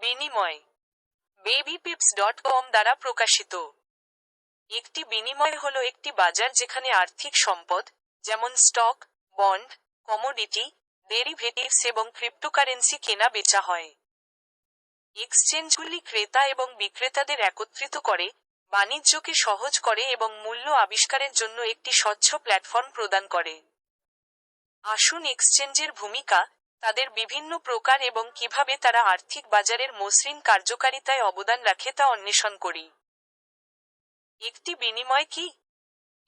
বিনিময়। Baby pips dot com দ্বারা প্রকাশিত। একটি বিনিময় হল একটি বাজার যেখানে আর্থিক সম্পদ, যেমন স্টক বন্ড কমোডিটি ডেরিভেটিভস এবং ক্রিপ্টোকারেন্সি কেনা বেচা হয়। এক্সচেঞ্জগুলি ক্রেতা এবং বিক্রেতাদের একত্রিত করে, বাণিজ্যকে সহজ করে এবং মূল্য আবিষ্কারের জন্য একটি স্বচ্ছ প্ল্যাটফর্ম প্রদান করে। আসুন এক্সচেঞ্জের ভূমিকা তাদের বিভিন্ন প্রকার এবং কীভাবে তারা আর্থিক বাজারের মসৃণ কার্যকারিতায় অবদান রাখে তা অন্বেষণ করি। একটি বিনিময় কি?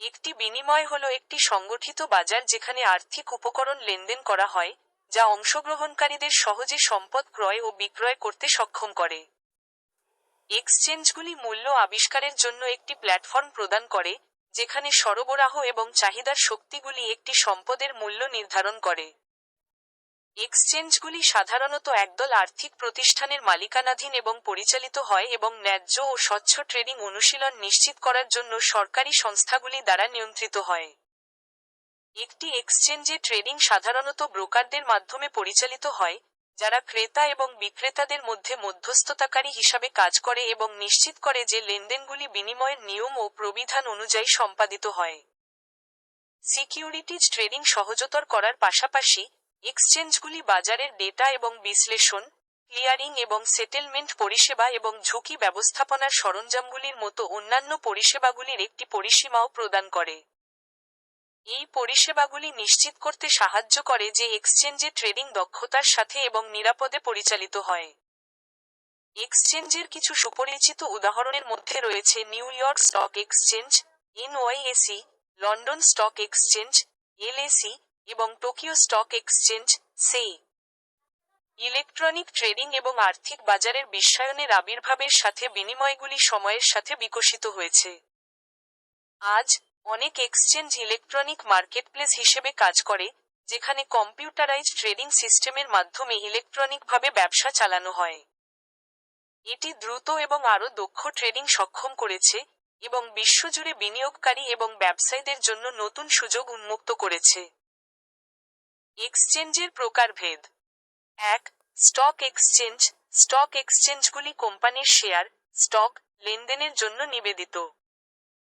একটি বিনিময় হল একটি সংগঠিত বাজার যেখানে আর্থিক উপকরণ লেনদেন করা হয়, যা অংশগ্রহণকারীদের সহজে সম্পদ ক্রয় ও বিক্রয় করতে সক্ষম করে। এক্সচেঞ্জগুলি মূল্য আবিষ্কারের জন্য একটি প্ল্যাটফর্ম প্রদান করে, যেখানে সরবরাহ এবং চাহিদার শক্তিগুলি একটি সম্পদের মূল্য নির্ধারণ করে। এক্সচেঞ্জগুলি সাধারণত একদল আর্থিক প্রতিষ্ঠানের মালিকানাধীন এবং পরিচালিত হয় এবং ন্যায্য ও স্বচ্ছ ট্রেডিং অনুশীলন নিশ্চিত করার জন্য সরকারি সংস্থাগুলি দ্বারা নিয়ন্ত্রিত হয়। একটি এক্সচেঞ্জে ট্রেডিং সাধারণত ব্রোকারদের মাধ্যমে পরিচালিত হয়, যারা ক্রেতা এবং বিক্রেতাদের মধ্যে মধ্যস্থতাকারী হিসাবে কাজ করে এবং নিশ্চিত করে যে লেনদেনগুলি বিনিময়ের নিয়ম ও প্রবিধান অনুযায়ী সম্পাদিত হয়। সিকিউরিটিজ ট্রেডিং সহজতর করার পাশাপাশি এক্সচেঞ্জগুলি বাজারের ডেটা এবং বিশ্লেষণ, ক্লিয়ারিং এবং সেটেলমেন্ট পরিষেবা এবং ঝুঁকি ব্যবস্থাপনার সরঞ্জামগুলির মতো অন্যান্য পরিষেবাগুলির একটি পরিসীমাও প্রদান করে। এই পরিষেবাগুলি নিশ্চিত করতে সাহায্য করে যে এক্সচেঞ্জে ট্রেডিং দক্ষতার সাথে এবং নিরাপদে পরিচালিত হয়। এক্সচেঞ্জের কিছু সুপরিচিত উদাহরণের মধ্যে রয়েছে New York stock exchange NYSE London stock exchange LSE এবং টোকিও স্টক এক্সচেঞ্জ সে ইলেকট্রনিক ট্রেডিং এবং আর্থিক বাজারের বিশ্বায়নের আবির্ভাবের সাথে বিনিময়গুলি সময়ের সাথে বিকশিত হয়েছে। আজ অনেক এক্সচেঞ্জ ইলেকট্রনিক মার্কেটপ্লেস হিসেবে কাজ করে, যেখানে কম্পিউটারাইজ ট্রেডিং সিস্টেমের মাধ্যমে ইলেকট্রনিকভাবে ব্যবসা চালানো হয়। এটি দ্রুত এবং আরও দক্ষ ট্রেডিং সক্ষম করেছে এবং বিশ্বজুড়ে বিনিয়োগকারী এবং ব্যবসায়ীদের জন্য নতুন সুযোগ উন্মুক্ত করেছে। এক্সচেঞ্জের প্রকারভেদ। এক স্টক এক্সচেঞ্জ স্টক এক্সচেঞ্জগুলি কোম্পানির শেয়ার স্টক লেনদেনের জন্য নিবেদিত।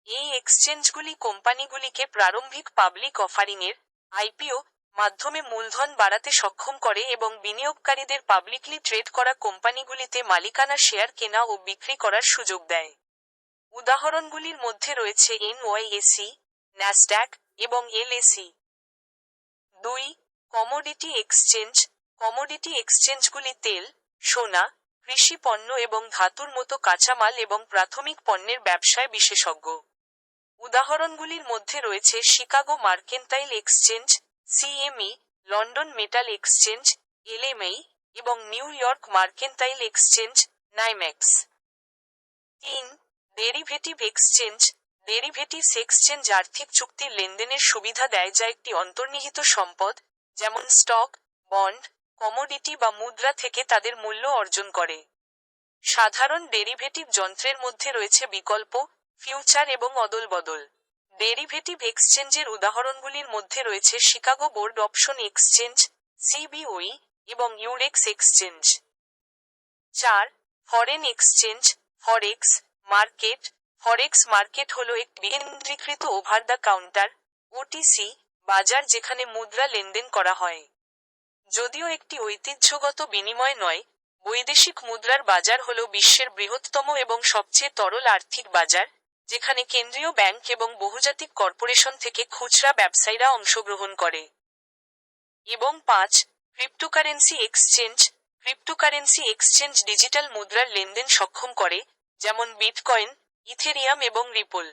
এই এক্সচেঞ্জগুলি কোম্পানিগুলিকে প্রারম্ভিক পাবলিক অফারিংয়ের আইপিও মাধ্যমে মূলধন বাড়াতে সক্ষম করে এবং বিনিয়োগকারীদের পাবলিকলি ট্রেড করা কোম্পানিগুলিতে মালিকানা শেয়ার কেনা ও বিক্রি করার সুযোগ দেয়। উদাহরণগুলির মধ্যে রয়েছে এনওয়াইএসি ন্যাসড্যাক এবং এলএসি দুই কমোডিটি এক্সচেঞ্জ কমোডিটি এক্সচেঞ্জগুলি তেল, সোনা, কৃষি পণ্য এবং ধাতুর মতো কাঁচামাল এবং প্রাথমিক পণ্যের ব্যবসায় বিশেষজ্ঞ। উদাহরণগুলির মধ্যে রয়েছে Chicago mercantile exchange, CME, London metal exchange LME এবং New York mercantile exchange, NYMEX. তিন, ডেরিভেটিভ এক্সচেঞ্জ ডেরিভেটিভস এক্সচেঞ্জ আর্থিক চুক্তির লেনদেনের সুবিধা দেয় যা একটি অন্তর্নিহিত সম্পদ যেমন স্টক, বন্ড, কমোডিটি বা মুদ্রা থেকে তাদের মূল্য অর্জন করে। সাধারণ ডেরিভেটিভ যন্ত্রের মধ্যে রয়েছে বিকল্প, ফিউচার এবং অদলবদল। ডেরিভেটিভ এক্সচেঞ্জের উদাহরণগুলির মধ্যে রয়েছে Chicago board option exchange, CBOE এবং ইউরেক্স এক্সচেঞ্জ। চার, foreign exchange, forex market. Forex market হল একটি বিকেন্দ্রীকৃত ওভার দ্য কাউন্টার, ওটিসি বাজার যেখানে মুদ্রা লেনদেন করা হয়। যদিও একটি ঐতিহ্যগত বিনিময় নয়, বৈদেশিক মুদ্রার বাজার হল বিশ্বের বৃহত্তম এবং সবচেয়ে তরল আর্থিক বাজার, যেখানে কেন্দ্রীয় ব্যাংক এবং বহুজাতিক কর্পোরেশন থেকে খুচরা ব্যবসায়ীরা অংশগ্রহণ করে। এবং পাঁচ, cryptocurrency exchange cryptocurrency exchange digital মুদ্রার লেনদেন সক্ষম করে, যেমন বিটকয়েন, ইথেরিয়াম এবং রিপল।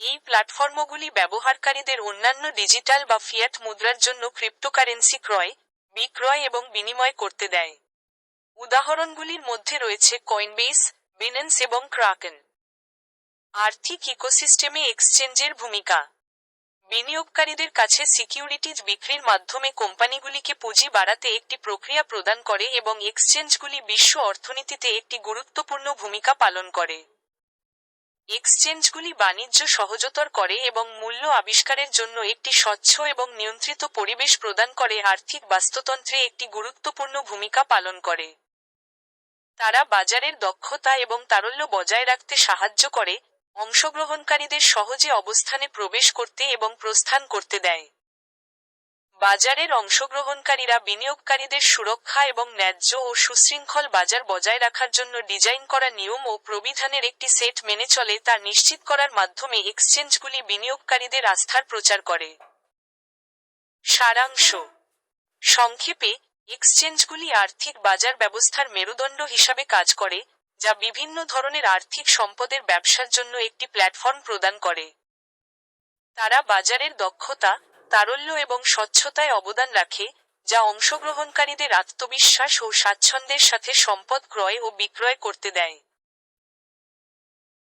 এই প্ল্যাটফর্মগুলি ব্যবহারকারীদের অন্যান্য ডিজিটাল বা ফিয়াট মুদ্রার জন্য ক্রিপ্টোকারেন্সি ক্রয়, বিক্রয় এবং বিনিময় করতে দেয়। উদাহরণগুলির মধ্যে রয়েছে কয়েনবেস বিনেন্স এবং ক্রাকেন আর্থিক ইকোসিস্টেমে এক্সচেঞ্জের ভূমিকা। বিনিয়োগকারীদের কাছে সিকিউরিটিজ বিক্রির মাধ্যমে কোম্পানিগুলিকে পুঁজি বাড়াতে একটি প্রক্রিয়া প্রদান করে এবং এক্সচেঞ্জগুলি বিশ্ব অর্থনীতিতে একটি গুরুত্বপূর্ণ ভূমিকা পালন করে। এক্সচেঞ্জগুলি বাণিজ্য সহজতর করে এবং মূল্য আবিষ্কারের জন্য একটি স্বচ্ছ এবং নিয়ন্ত্রিত পরিবেশ প্রদান করে আর্থিক বাস্তুতন্ত্রে একটি গুরুত্বপূর্ণ ভূমিকা পালন করে। তারা বাজারের দক্ষতা এবং তারল্য বজায় রাখতে সাহায্য করে, অংশগ্রহণকারীদের সহজে অবস্থানে প্রবেশ করতে এবং প্রস্থান করতে দেয়। বাজারের অংশগ্রহণকারীরা বিনিয়োগকারীদের সুরক্ষা এবং ন্যায্য ও সুশৃঙ্খল বাজার বজায় রাখার জন্য ডিজাইন করা নিয়ম ও প্রবিধানের একটি সেট মেনে চলে তা নিশ্চিত করার মাধ্যমে এক্সচেঞ্জগুলি বিনিয়োগকারীদের আস্থার প্রচার করে। সারাংশ। সংক্ষেপে, এক্সচেঞ্জগুলি আর্থিক বাজার ব্যবস্থার মেরুদণ্ড হিসাবে কাজ করে, যা বিভিন্ন ধরনের আর্থিক সম্পদের ব্যবসার জন্য একটি প্ল্যাটফর্ম প্রদান করে। তারা বাজারের দক্ষতা তারল্য এবং স্বচ্ছতায় অবদান রাখে, যা অংশগ্রহণকারীদের আত্মবিশ্বাস ও স্বাচ্ছন্দ্যের সাথে সম্পদ ক্রয় ও বিক্রয় করতে দেয়।